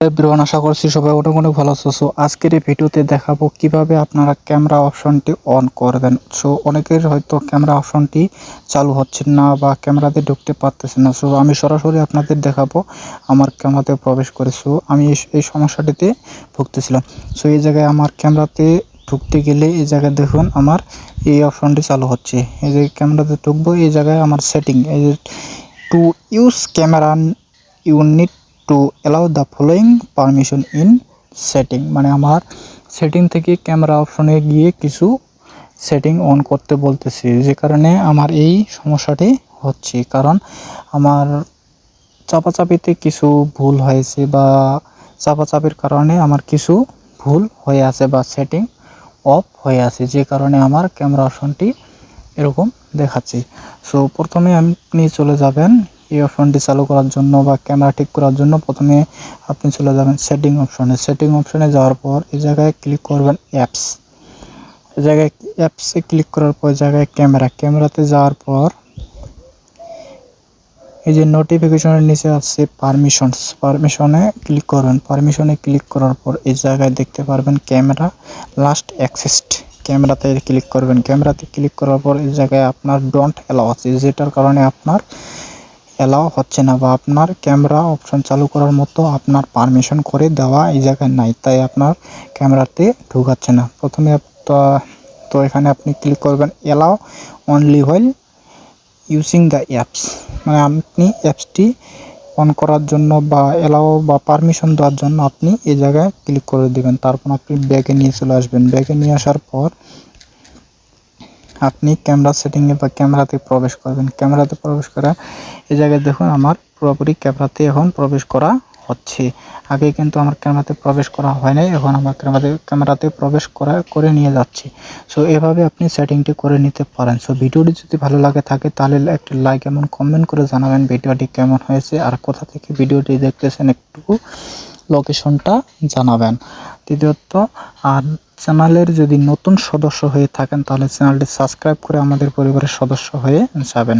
Everyone আশা করছি সবাই অনেক অনেক ভালো আছো। সো আজকের এই ভিডিওতে দেখাবো কীভাবে আপনারা ক্যামেরা অপশনটি অন করবেন। সো অনেকের হয়তো ক্যামেরা অপশনটি চালু হচ্ছে না বা ক্যামেরাতে ঢুকতে পারতেছে না। সো আমি সরাসরি আপনাদের দেখাবো আমার ক্যামেরাতে প্রবেশ করে। সো আমি এই- সমস্যাটিতে ভুগতেছিলাম। সো এই জায়গায় আমার ক্যামেরাতে ঢুকতে গেলে এই জায়গায় দেখুন আমার এই অপশনটি চালু হচ্ছে। এই যে ক্যামেরাতে ঢুকবো, এই জায়গায় আমার সেটিং এই যে to use camera you need to allow the following permission in setting মানে আমার সেটিং থেকে ক্যামেরা অপশনে গিয়ে কিছু সেটিং অন করতে বলতেছি, যে কারণে আমার এই সমস্যাটি হচ্ছে। কারণ আমার চাপাচাপিতে কিছু ভুল হয়েছে বা চাপাচাপির কারণে আমার কিছু ভুল হয়ে আছে বা সেটিং অফ হয়ে আছে, যে কারণে আমার ক্যামেরা অপশনটি এরকম দেখাচ্ছে। সো প্রথমে আপনি চলে যাবেন এই চালু করার জন্য বা ক্যামেরা ঠিক করার জন্য প্রথমে আপনি চলে যাবেন সেটিং অপশনে সেটিং অপশনে যাওয়ার পর এই জায়গায় ক্লিক করবেন অ্যাপস এই জায়গায় অ্যাপসে ক্লিক করার পর জায়গায় ক্যামেরা ক্যামেরাতে যাওয়ার পর এই যে নোটিফিকেশনের নিচে আছে পারমিশনস পারমিশনে ক্লিক করবেন। পারমিশনে ক্লিক করার পর এই জায়গায় দেখতে পারবেন ক্যামেরা লাস্ট অ্যাক্সেসড ক্যামেরাতে ক্লিক করবেন। ক্যামেরাতে ক্লিক করার পর এই জায়গায় আপনার ডোন্ট অ্যালাউ আছে। যেটার কারণে আপনার অ্যালাউ হচ্ছে না বা আপনার ক্যামেরা অপশন চালু করার মতো আপনার পারমিশন করে দেওয়া এই জায়গায় নাই, তাই আপনার ক্যামেরাতে ঢুকাচ্ছে না। প্রথমে তো এখানে আপনি ক্লিক করবেন allow only while using the apps মানে আপনি অ্যাপসটি অন করার জন্য বা অ্যালাও বা পারমিশন দেওয়ার জন্য আপনি এই জায়গায় ক্লিক করে দিবেন। তারপর আপনি ব্যাগে নিয়ে চলে আসবেন। ব্যাগে নিয়ে আসার পর আপনি ক্যামেরা সেটিংয়ে বা ক্যামেরাতে প্রবেশ করবেন। ক্যামেরাতে প্রবেশ করা, এই জায়গায় দেখুন আমার পুরোপুরি ক্যামেরাতে এখন প্রবেশ করা হচ্ছে। আগে কিন্তু আমার ক্যামেরাতে প্রবেশ করা হয় নাই, এখন আমার ক্যামেরাতে ক্যামেরাতে প্রবেশ করা, করে নিয়ে যাচ্ছে। সো এভাবে আপনি সেটিংটি করে নিতে পারেন। সো ভিডিওটি যদি ভালো লাগে থাকে, তাহলে একটি লাইক এবং কমেন্ট করে জানাবেন ভিডিওটি কেমন হয়েছে আর কোথা থেকে ভিডিওটি দেখতেছেন একটু লোকেশনটা জানাবেন। দ্বিতীয়ত আর চ্যানেলের যদি নতুন সদস্য হয়ে থাকেন, তাহলে চ্যানেলটি সাবস্ক্রাইব করে আমাদের পরিবারের সদস্য হয়ে যাবেন।